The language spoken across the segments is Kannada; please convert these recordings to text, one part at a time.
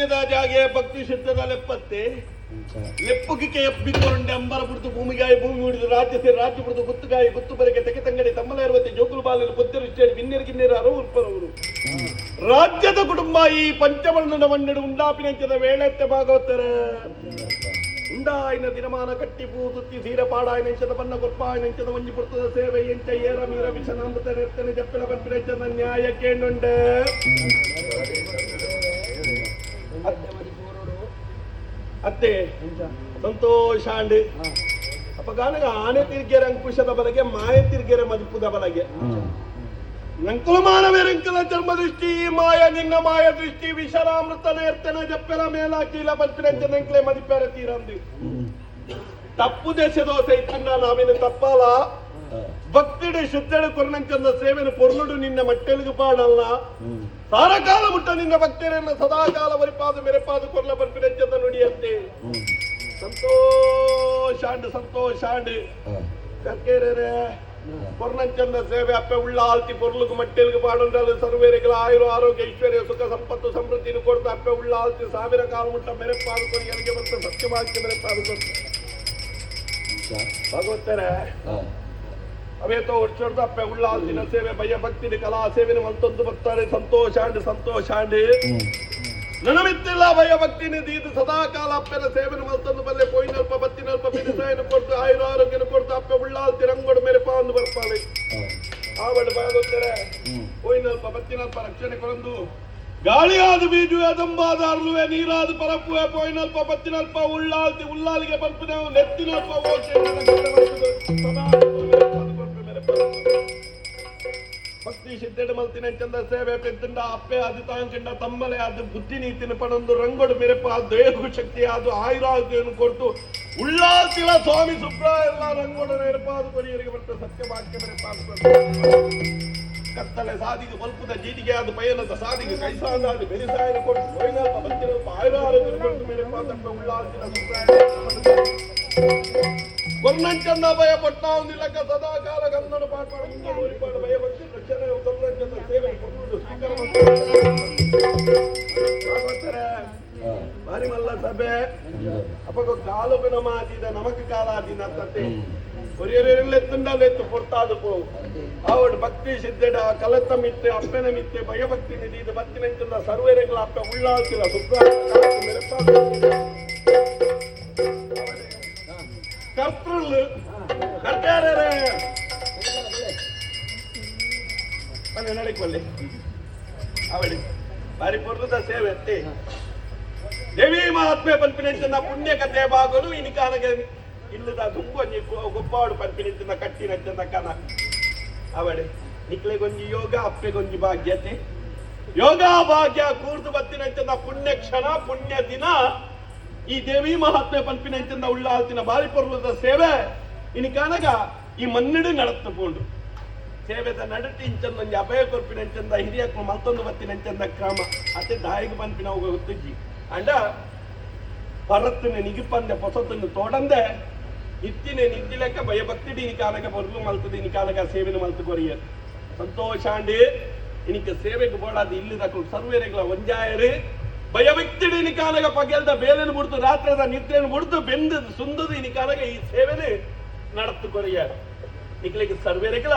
ಧರ್ಮದ ಬಣ್ಣ ಪುಣ್ಯದ ಜಾಗೆ ಭಕ್ತಿ ಸಿದ್ಧದ ಲೆಪ್ಪತ್ತೆ ಲೆಪ್ಪುಕಿಕೆ ಎಬ್ಬಿಕೊಂಡೆ ಅಂಬರ ಬಿಡ್ತು ಭೂಮಿಗಾಯಿ ಭೂಮಿ ಹಿಡಿದು ರಾಜ್ಯ ಸೇರಿ ರಾಜ್ಯ ಬಿಡ್ತು ಗುತ್ತುಗಾಯಿ ಗುತ್ತು ಬರೆಗೆ ತೆಗೆ ತಂಗಡಿ ತಮ್ಮಲ ಇರುವತ್ತೆ ಜೋಗುಲು ಬಾಲರು ಬುದ್ಧರು ಇಷ್ಟೇಳಿ ಬಿನ್ನೇರು ಗಿನ್ನೇರು ಅರು ಉರ್ಪರವರು ರಾಜ್ಯದ ಕುಟುಂಬ ಈ ಪಂಚವರ್ಣದ ಮಣ್ಣೆಡು ಉಂಡಾಪಿನಂಚದ ವೇಳೆತ್ತೆ ಭಾಗವತರ ಉಂಡಾಯಿನ ದಿನಮಾನ ಕಟ್ಟಿ ಪೂ ತುತ್ತಿ ಸೀರ ಪಾಡಾಯಿನ ಇಂಚದ ಬಣ್ಣ ಕೊರ್ಪಾಯಿನ ಇಂಚದ ಮಂಜಿ ಪುರ್ತದ ಸೇವೆ ಎಂಚ ಏರ ಮೀರ ವಿಷನಾಮೃತ ನಿರ್ತನೆ ಜಪ್ಪಿನ ಬಂಪಿನ ನ್ಯಾಯ ಕೇಳುಂಡೆ ಅತ್ತೆ ಸಂತೋಷ ಅಂಡ್ ಅಪ್ಪ ಗಾನಗ ಆನೆ ತಿರ್ಗೆರೆ ಅಂಕುಶದ ಬಲಗೆ ಮಾಯ ತಿರ್ಗೆರೆ ಮದುಪುದ ಬಲಗೆ ನಂಕುಲ ಮಾನವೇರಂಕಲ ಜನ್ಮ ದೃಷ್ಟಿ ಮಾಯ ನಿನ್ನ ಮಾಯ ದೃಷ್ಟಿ ವಿಷರಾಮೃತ ನೇರ್ತನ ಜಪ್ಪೆಲ ಮೇಲ ಕೀಲ ಬಂಪಿನಂಚ ನಂಕಲೆ ಮದಿಪ್ಯಾರ ತೀರಂದು ತಪ್ಪು ದೇಶ ದೋಸೆ ಇತ್ತಂಡ ನಾವಿನ ತಪ್ಪಲ್ಲ ಶುದ್ಧಡೆ ಶುದ್ಧಡೆ ಕೊರ್ನಂಕಂದ ಸೇವೆನ ಪೊರ್ಲುಡು ನಿನ್ನ ಮಟ್ಟೆಲಿಗೆ ಪಾಡಲ್ಲ ಸಾರಕಾಲ ಮುಟ್ಟ ನಿನ್ನ ಭಕ್ತರನ್ನ ಸದಾಕಾಲ ವರಿಪಾದ ಮೆರೆಪಾದ ಕೊರ್ಲ ಬರ್ಪಿರಂಚದ ನುಡಿಯಂತೆ ಸಂತೋಷಾಂಡ್ ಸಂತೋಷಾಂಡ್ ಕರ್ಕೇರೇ பொருணச்சந்த சேவை அப்ப உள்ள ஆழ்த்தி பொருளுக்கு மட்டிலுக்கு பாடுன்றது சர்வேரிகள் ஆயிரம் ஆரோக்கிய ஐஸ்வர்ய சுக சம்பத்து சம்பிருத்தினு கொடுத்து அப்ப உள்ள ஆழ்த்தி சாவிர காலமுட்ட மெரப்பாடு கொண்டு எனக்கு சத்தியமாக்கி மெரப்பாடு கொண்டு பகவத்தர ಭಗವತ್ತರ ಅವೇತೋ ಹೊಡ್ಸೋಡ್ದು ಅಪ್ಪೆ ಉಳ್ಳ ಆಲ್ತಿನ ಸೇವೆ ಭಯ ಭಕ್ತಿನ ಕಲಾ ಸೇವೆನ ಮಂತೊಂದು ಬರ್ತಾರೆ ಸಂತೋಷ ಅಂಡಿ ಸಂತೋಷ ಅಂಡಿ. ನನಮಿತ್ತಿಲ್ಲ ಭಯ ಭಕ್ತಿನ ದೀದು ಸದಾ ಕಾಲ ಅಪ್ಪನ ಸೇವೆನ ಮಲ್ತಂದು ಬಲ್ಲೆ ಪೋಯಿನಲ್ಪ ಬತ್ತಿನಲ್ಪ ಬಿಡಿಸಾಯನ ಕೊಡ್ತು ಆಯುರ ಆರೋಗ್ಯನ ಕೊಡ್ತು ಅಪ್ಪ ಉಳ್ಳಾಲ್ತಿ ರಂಗೋಡು ಮೇಲೆ ಪಾಂದು ಬರ್ಪಾಳೆ ಆವಡ ಬಾಗುತ್ತಾರೆ ಪೋಯಿನಲ್ಪ ಬತ್ತಿನಲ್ಪ ರಕ್ಷಣೆ ಕೊರಂದು ಗಾಳಿಯಾದ ಬೀಜು ಅದಂಬಾದ ಅರ್ಲುವೆ ನೀರಾದ ಪರಪುವೆ ಪೋಯಿನಲ್ಪ ಬತ್ತಿನಲ್ಪ ಉಳ್ಳಾಲ್ತಿ ಉಳ್ಳಾಲಿಗೆ ಬರ್ಪಿನ ನೆತ್ತಿನಲ್ಪ ಓಕೆ ಬರ್ತದೆ. ಸದಾ ಭಕ್ತಿ ಸಿದ್ಧೆಡು ಮಲ್ತಿನ ಚಂದ ಸೇವೆ ಪೆದ್ದಂಡ ಅಪ್ಪೆ ಅದು ತಾಂಚಂಡ ತಮ್ಮಲೆ ಅದು ಬುದ್ಧಿ ನೀತಿನ ಪಡೊಂದು ರಂಗೋಡು ಮೆರೆಪ ದೇಹು ಶಕ್ತಿ ಅದು ಆಯುರಾಗ್ಯವನ್ನು ಕೊಟ್ಟು ಉಳ್ಳಾತಿಲ ಸ್ವಾಮಿ ಸುಬ್ರ ಎಲ್ಲ ರಂಗೋಡು ಮೆರೆಪ ಅದು ಕೊರಿಯರಿಗೆ ಬರ್ತದೆ ಸತ್ಯ ವಾಕ್ಯ ಮೆರೆಪ ಕತ್ತಲೆ ಸಾಧಿಗೆ ಮಲ್ಪುದ ಜೀಟಿಗೆ ಅದು ಪಯನದ ಸಾಧಿಗೆ ಕೈಸಾದ ಅದು ಬೆರಿಸಾಯನ ಕೊಟ್ಟು ಸೊಯ್ನಲ್ಪ ಬತ್ತಿನಲ್ಪ ಆಯುರಾರೋಗ್ಯ ಕೊಟ್ಟು ಮೆರೆಪ ತಮ್ಮ ಉಳ್ಳಾತಿಲ ಸುಬ್ರಾಯ ಕೊರ್ನಂಚಂದ ಭಯ ಪಟ್ಟ ಒಂದಿಲ್ಲಕ ಸದಾ ಕಾಲ ಗಂಧನು ಪಾಠ ಮಾಡಿ ಪಾಠ ಭಯ ಭಕ್ತಿ ರಕ್ಷಣೆ ಕೊರ್ನಂಚಂದ ಸೇವೆ ಕೊಟ್ಟು ಸ್ವೀಕಾರ ಮಾಡ್ತಾರೆ ಬಾರಿ ಮಲ್ಲ ಸಭೆ. ಅಪ್ಪಗ ಕಾಲುಪಿನ ಮಾದಿದ ನಮಕ ಕಾಲ ಆದಿನ ತತ್ತೆ ಒರಿಯರೆಲ್ಲೆತ್ತುಂಡಲೆತ್ತು ಪೊರ್ತಾದು ಪೋ. ಆವಡ್ ಭಕ್ತಿ ಸಿದ್ದೆಡ ಕಲತ ಮಿತ್ತೆ ಅಪ್ಪನ ಮಿತ್ತೆ ಭಯ ಭಕ್ತಿ ನಿಧಿ ಇದು ಬತ್ತಿನಂಚಂದ ಸರ್ವೇರೆಗಳ ಅಪ್ಪ ಉಳ್ಳಾಲ್ತಿಲ್ಲ ಸುಪ್ರ ಕರ್ತೃಲ್ ಕರ್ತಾರರೆ ಬನ್ನಿ ನಡಿಕೊಳ್ಳಿ ಅವಳಿ. ಬಾರಿ ಪುರ್ರದ ಸೇವೆ ಅಂತೆ. ದೇವಿ ಮಹಾತ್ಮೆ ಪಂಪಿನೆಂಚಿನ ಪುಣ್ಯ ಕಥೆ ಬಾಗಲು ಇನಿ ಕಾಲಗೆ ಇಲ್ಲದ ತುಂಬೊಂಜಿ ಗೊಪ್ಪಾಡು ಕಟ್ಟಿನ ಚಂದ ಕನ. ಅವಳೆ, ನಿಕ್ಲೆಗೊಂಜಿ ಯೋಗ, ಅಪ್ಪೆಗೊಂಜಿ ಭಾಗ್ಯತೆ ಯೋಗ, ಭಾಗ್ಯ, ಕೂರ್ದು ಬತ್ತಿನಂಚಿನ ಪುಣ್ಯ ಕ್ಷಣ, ಪುಣ್ಯ ದಿನ. ಈ ದೇವಿ ಮಹಾತ್ಮೆ ಪಂಪಿನಂಚಿನ ಉಳ್ಳಾಲ್ತಿನ ಬಾರಿ ಪರ್ವದ ಸೇವೆ ಇನಿಕಾನಗ ಈ ಮನ್ನಡೆ ನಡತ್ತುಕೊಂಡು ಸೇವೆದ ನಡಟಿ ಇಂಚಂದ ಒಂಜಿ ಅಭಯ ಕೊರ್ಪಿನಂಚಂದ, ಹಿರಿಯ ಮಲ್ತೊಂದು ಬತ್ತಿನಂಚಂದ ಕ್ರಮ. ಅತಿ ದಾಯಿಗೆ ಬಂದಿನ ಹೋಗ ಹೊತ್ತಿಜ್ಜಿ ಅಂಡ ಪರತ್ತಿನ ನಿಗಿಪಂದೆ ಪೊಸತ್ತನ್ನು ತೋಡಂದೆ ಇತ್ತಿನ ನಿತ್ತಿಲೆಕ್ಕ ಭಯಭಕ್ತಿಡಿ ಈ ಕಾಲಕ್ಕೆ ಬರ್ಲು ಮಲ್ತದೆ ಈ ಕಾಲಗ ಸೇವೆನ ಮಲ್ತು ಕೊರಿಯ ಸಂತೋಷ ಅಂಡಿ, ಇನಿಕ ಸೇವೆಗೆ ಬೋಡಾದ ಇಲ್ಲಿದ ಸರ್ವೇರೆಗಳ ಒಂಜಾಯರು ಭಯಭಕ್ತಿಡಿ ಈ ಕಾಲಗ ಪಗೆಲ್ದ ಬೇಲೆನ ಮುಡ್ದು ರಾತ್ರಿ ನಿದ್ರೆಯನ್ನು ಮುಡ್ದು ಬೆಂದು ಸುಂದದು ಇನಿ ಕಾಲಗ ಈ ಸೇವೆನೇ ನಡತ್ತು ಕೊರಿಯ ನಿಕ್ಲಿಗೆ ಸರ್ವೇರೆಗಳ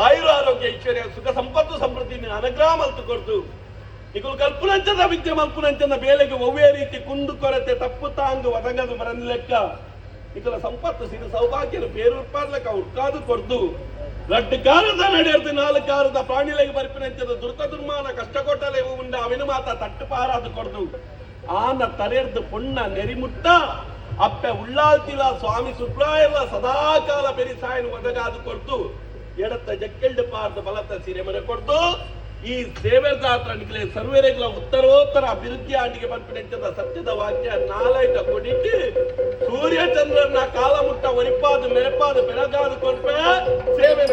ಆಯುರ ಆರೋಗ್ಯ ಐಶ್ವರ್ಯ ಸುಖ ಸಂಪತ್ತು ಸಮೃದ್ಧಿ ಅನುಗ್ರಹ ಮಲ್ತು ಕೊಡ್ತು ನಿಕುಲು ಕಲ್ಪುನಂಚದ ವಿದ್ಯೆ ಮಲ್ಪುನಂಚದ ಬೇಲೆಗೆ ಒವ್ವೇ ರೀತಿ ಕುಂದು ಕೊರತೆ ತಪ್ಪು ತಾಂಗು ಒದಗದು ಬರನ್ ಲೆಕ್ಕ ನಿಕುಲ ಸಂಪತ್ತು ಸಿರಿ ಸೌಭಾಗ್ಯನು ಬೇರುರ್ಪಾರ್ಲಕ ಉಟ್ಕಾದು ಕೊಡ್ದು ರಡ್ಡು ಕಾರದ ನಡೆಯರ್ದು ನಾಲ್ಕು ಕಾರದ ಪ್ರಾಣಿಲೆಗೆ ಬರ್ಪಿನಂಚದ ದುರ್ತ ದುರ್ಮಾನ ಕಷ್ಟ ಕೊಟ್ಟಲೆ ಉಂಡ ಅವಿನ ಮಾತ ತಟ್ಟು ಪಾರಾದು ಕೊಡ್ದು ಆನ ತರೆರ್ದು ಪುಣ್ಣ ನೆರಿಮುಟ್ಟ ಅಪ್ಪೆ ಉಳ್ಳಾಳ್ತಿಲ ಸ್ವಾಮಿ ಸುಬ್ರಾಯಲ್ಲ ಸದಾಕಾಲ ಬೆರಿಸಾಯನ ಒದಗಾದು ಕೊಡ್ತು ಎಡತ್ತ ಜಕ್ಕೆಲ್ಡ್ ಪಾರ್ದ ಬಲತ ಸೀರೆ ಮನೆ ಕೊಡ್ತು ಈ ಸೇವೆದಾತ್ರ ನಿಕ್ಲೆ ಸರ್ವೇರೆಗಳ ಉತ್ತರೋತ್ತರ ಅಭಿವೃದ್ಧಿ ಆಂಡಿಗೆ ಬಂದ್ಬಿಟ್ಟಿದ್ದ ಸತ್ಯದ ವಾಕ್ಯ ನಾಲೈಟ ಕೊಡಿಟ್ಟು ಸೂರ್ಯ ಚಂದ್ರನ ಕಾಲ ಮುಟ್ಟ ಒರಿಪಾದು ಮೆರಪಾದು ಬೆಳಗಾದು ಕೊಡ್ಪೆ ಸೇವೆ